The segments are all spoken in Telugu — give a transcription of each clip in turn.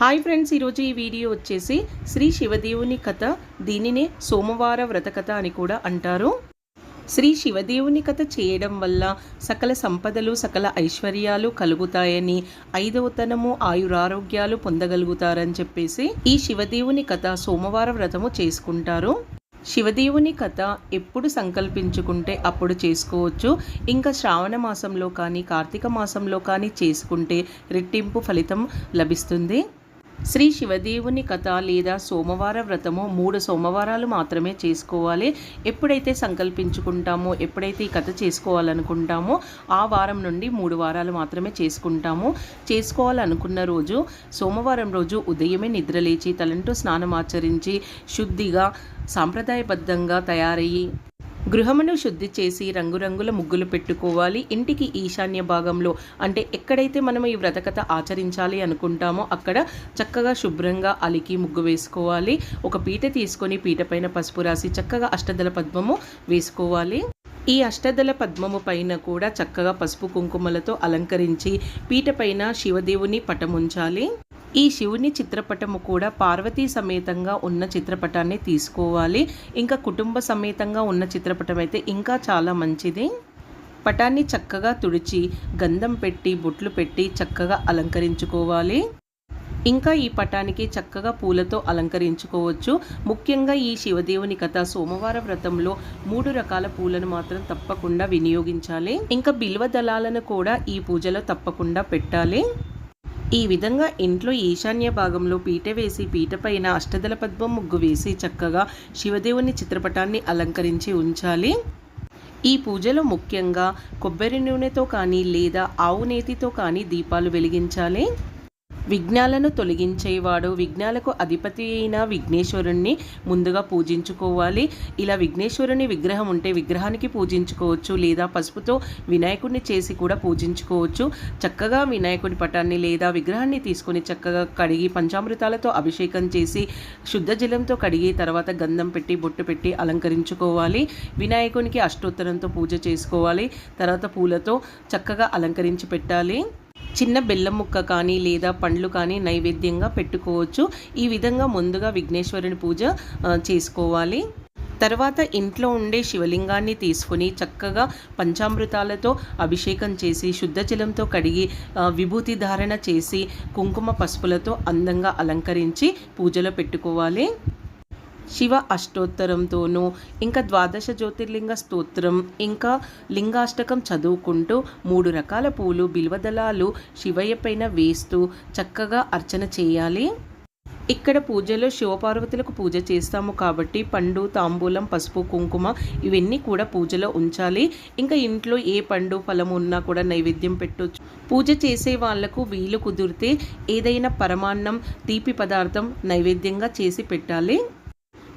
హాయ్ ఫ్రెండ్స్ ఈరోజు ఈ వీడియో వచ్చేసి శ్రీ శివదేవుని కథ దీనినే సోమవార వ్రత కథ అని కూడా అంటారు. శ్రీ శివదేవుని కథ చేయడం వల్ల సకల సంపదలు సకల ఐశ్వర్యాలు కలుగుతాయని ఐదవతనము ఆయురారోగ్యాలు పొందగలుగుతారని చెప్పేసి ఈ శివదేవుని కథ సోమవార వ్రతము చేసుకుంటారు. శివదేవుని కథ ఎప్పుడు సంకల్పించుకుంటే అప్పుడు చేసుకోవచ్చు. ఇంకా శ్రావణ మాసంలో కానీ కార్తీక మాసంలో కానీ చేసుకుంటే రెట్టింపు ఫలితం లభిస్తుంది. శ్రీ శివదేవుని కథ లేదా సోమవార వ్రతము మూడు సోమవారాలు మాత్రమే చేసుకోవాలి. ఎప్పుడైతే సంకల్పించుకుంటామో ఎప్పుడైతే ఈ కథ చేసుకోవాలనుకుంటామో ఆ వారం నుండి మూడు వారాలు మాత్రమే చేసుకుంటాము. చేసుకోవాలనుకున్న రోజు సోమవారం రోజు ఉదయమే నిద్రలేచి తలంటూ స్నానం ఆచరించి శుద్ధిగా సాంప్రదాయబద్ధంగా తయారయ్యి గృహమును శుద్ధి చేసి రంగురంగుల ముగ్గులు పెట్టుకోవాలి. ఇంటికి ఈశాన్య భాగంలో అంటే ఎక్కడైతే మనం ఈ వ్రతకథ ఆచరించాలి అనుకుంటామో అక్కడ చక్కగా శుభ్రంగా అలికి ముగ్గు వేసుకోవాలి. ఒక పీట తీసుకొని పీట పైన పసుపు రాసి చక్కగా అష్టదల పద్మము వేసుకోవాలి. ఈ అష్టదల పద్మము పైన కూడా చక్కగా పసుపు కుంకుమలతో అలంకరించి పీట పైన శివదేవుని పటముంచాలి. ఈ శివుని చిత్రపటము కూడా పార్వతీ సమేతంగా ఉన్న చిత్రపటాన్ని తీసుకోవాలి. ఇంకా కుటుంబ సమేతంగా ఉన్న చిత్రపటం అయితే ఇంకా చాలా మంచిది. పటాన్ని చక్కగా తుడిచి గంధం పెట్టి బొట్లు పెట్టి చక్కగా అలంకరించుకోవాలి. ఇంకా ఈ పటానికి చక్కగా పూలతో అలంకరించుకోవచ్చు. ముఖ్యంగా ఈ శివదేవుని కథ సోమవార వ్రతంలో మూడు రకాల పూలను మాత్రం తప్పకుండా వినియోగించాలి. ఇంకా బిల్వ దళాలను కూడా ఈ పూజలో తప్పకుండా పెట్టాలి. ఈ విధంగా ఇంట్లో ఈశాన్య భాగంలో పీట వేసి పీటపైన అష్టదల పద్మం ముగ్గు వేసి చక్కగా శివదేవుని చిత్రపటాన్ని అలంకరించి ఉంచాలి. ఈ పూజలో ముఖ్యంగా కొబ్బరి నూనెతో కానీ లేదా ఆవు నేతితో కానీ దీపాలు వెలిగించాలి. విఘ్నాలను తొలగించేవాడు. విఘ్నాలకు అధిపతి అయిన విఘ్నేశ్వరుణ్ణి ముందుగా పూజించుకోవాలి. ఇలా విఘ్నేశ్వరుని విగ్రహం ఉంటే విగ్రహానికి పూజించుకోవచ్చు. లేదా పసుపుతో వినాయకుడిని చేసి కూడా పూజించుకోవచ్చు. చక్కగా వినాయకుడి పటాన్ని లేదా విగ్రహాన్ని తీసుకొని చక్కగా కడిగి పంచామృతాలతో అభిషేకం చేసి శుద్ధ జలంతో కడిగి తర్వాత గంధం పెట్టి బొట్టు పెట్టి అలంకరించుకోవాలి. వినాయకునికి అష్టోత్తరంతో పూజ చేసుకోవాలి. తర్వాత పూలతో చక్కగా అలంకరించి పెట్టాలి. చిన్న బెల్లం ముక్క కానీ లేదా పండ్లు కానీ నైవేద్యంగా పెట్టుకోవచ్చు. ఈ విధంగా ముందుగా విఘ్నేశ్వరుని పూజ చేసుకోవాలి. తర్వాత ఇంట్లో ఉండే శివలింగాన్ని తీసుకుని చక్కగా పంచామృతాలతో అభిషేకం చేసి శుద్ధ జలంతో కడిగి విభూతి ధారణ చేసి కుంకుమ పసుపులతో అందంగా అలంకరించి పూజలో పెట్టుకోవాలి. శివ అష్టోత్తరంతోనూ ఇంకా ద్వాదశ జ్యోతిర్లింగ స్తోత్రం ఇంకా లింగాష్టకం చదువుకుంటూ మూడు రకాల పూలు బిల్వదళాలు శివయ్య పైన వేస్తూ చక్కగా అర్చన చేయాలి. ఇక్కడ పూజలో శివపార్వతులకు పూజ చేస్తాము కాబట్టి పండు తాంబూలం పసుపు కుంకుమ ఇవన్నీ కూడా పూజలో ఉంచాలి. ఇంకా ఇంట్లో ఏ పండు ఫలం ఉన్నా కూడా నైవేద్యం పెట్టవచ్చు పూజ చేసే వాళ్ళకు వీలు కుదిరితే ఏదైనా పరమాన్నం తీపి పదార్థం నైవేద్యంగా చేసి పెట్టాలి.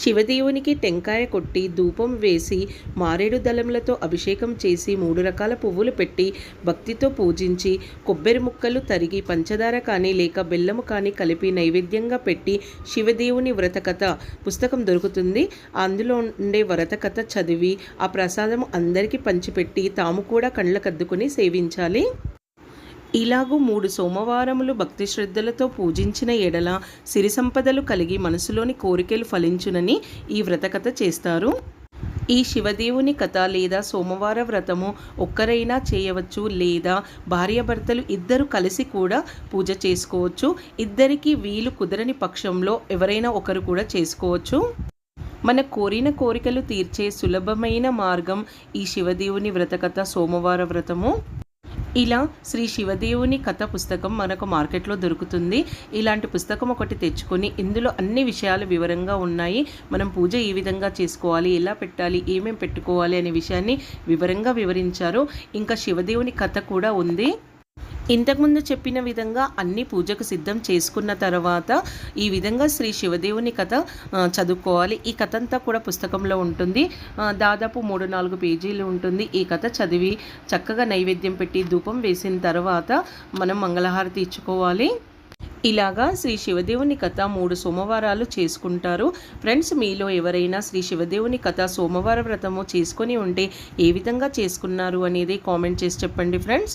శివదేవునికి టెంకాయ కొట్టి ధూపం వేసి మారేడు దళములతో అభిషేకం చేసి మూడు రకాల పువ్వులు పెట్టి భక్తితో పూజించి కొబ్బరి ముక్కలు తరిగి పంచదార కానీ లేక బెల్లము కానీ కలిపి నైవేద్యంగా పెట్టి శివదేవుని వ్రతకథ పుస్తకం దొరుకుతుంది. అందులో ఉండే వ్రతకథ చదివి ఆ ప్రసాదం అందరికీ పంచిపెట్టి తాము కూడా కళ్ళకద్దుకొని సేవించాలి. ఇలాగూ మూడు సోమవారములు భక్తి శ్రద్ధలతో పూజించిన ఎడల సిరి సంపదలు కలిగి మనసులోని కోరికలు ఫలించునని ఈ వ్రతకథ చేస్తారు. ఈ శివదేవుని కథ లేదా సోమవార వ్రతము ఒక్కరైనా చేయవచ్చు లేదా భార్యాభర్తలు ఇద్దరు కలిసి కూడా పూజ చేసుకోవచ్చు. ఇద్దరికి వీలు కుదరని పక్షంలో ఎవరైనా ఒకరు కూడా చేసుకోవచ్చు. మన కోరిన కోరికలు తీర్చే సులభమైన మార్గం ఈ శివదేవుని వ్రతకథ సోమవార వ్రతము. ఇలా శ్రీ శివదేవుని కథ పుస్తకం మనకు మార్కెట్లో దొరుకుతుంది. ఇలాంటి పుస్తకం ఒకటి తెచ్చుకొని ఇందులో అన్ని విషయాలు వివరంగా ఉన్నాయి. మనం పూజ ఏ విధంగా చేసుకోవాలి ఎలా పెట్టాలి ఏమేం పెట్టుకోవాలి అనే విషయాన్ని వివరంగా వివరించారు. ఇంకా శివదేవుని కథ కూడా ఉంది. ఇంతకుముందు చెప్పిన విధంగా అన్ని పూజకు సిద్ధం చేసుకున్న తర్వాత ఈ విధంగా శ్రీ శివదేవుని కథ చదువుకోవాలి. ఈ కథ అంతా కూడా పుస్తకంలో ఉంటుంది. దాదాపు మూడు నాలుగు పేజీలు ఉంటుంది. ఈ కథ చదివి చక్కగా నైవేద్యం పెట్టి ధూపం వేసిన తర్వాత మనం మంగళహారతి ఇచ్చుకోవాలి. ఇలాగా శ్రీ శివదేవుని కథ మూడు సోమవారాలు చేసుకుంటారు. ఫ్రెండ్స్ మీలో ఎవరైనా శ్రీ శివదేవుని కథ సోమవార వ్రతము చేసుకొని ఉంటే ఏ విధంగా చేసుకున్నారు అనేది కామెంట్ చేసి చెప్పండి ఫ్రెండ్స్.